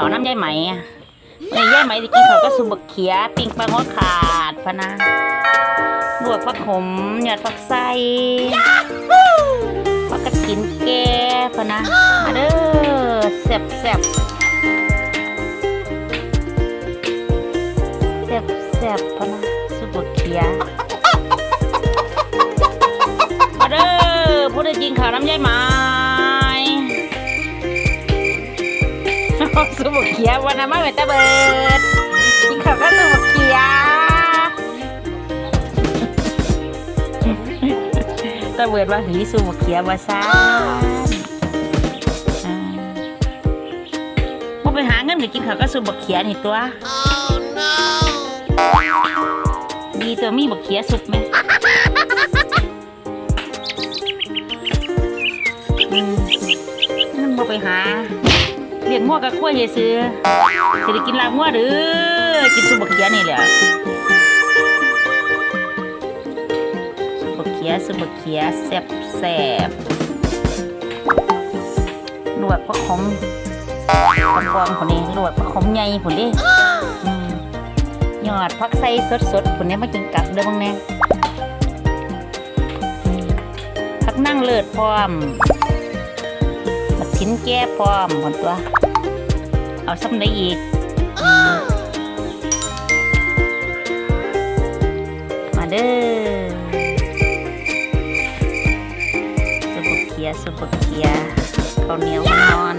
เขาน้ำยายไหมอะเอ้ยยายไหมจะกินข้าก็สุบกเขียปิ้งปลาหัวขาดพะนะลวกผักขมหยอดผักไส้ผักกระถินแก่พะนะมาเด้อแซ่บแซ่บแซ่บแซ่บพะนะสุบกเขียมาเด้อผู้ได้กินข้าน้ำยายไหม สุบกเขียวันนั้นมาเป็นตาเบิร์ดกินข้าวก็สุบกเขียตาเบิร์ดว่าหือสุบกเขียว่าซ่าอ่าไปหาเงินก็กินข้าวก็สุบกเขียนี่ตัวดีตัวมีบกเขียสุกไหมอืมมันบ่ไปหา เลี้ยงงัวกับขั้วเยซื้อสิได้กินลาบงัวหรือกินซุปบะเขียนี่แหละซุปบะเขียซุปบะเขียแซ่บแซ่บลวกผักขมกองๆคนนี้ลวกผักขมใหญ่คนนี้อืมยอดผักใส่สดๆคนนี้มากินกับเด้อบ้างแน่อืมผักนั่งเลิศพร้อม กชิ้นแก้พร้อมหมดตัว เอาซ้ำได้อีกมาเด้อสุบเขียสุบเขียข้าวเหนียวมันนอน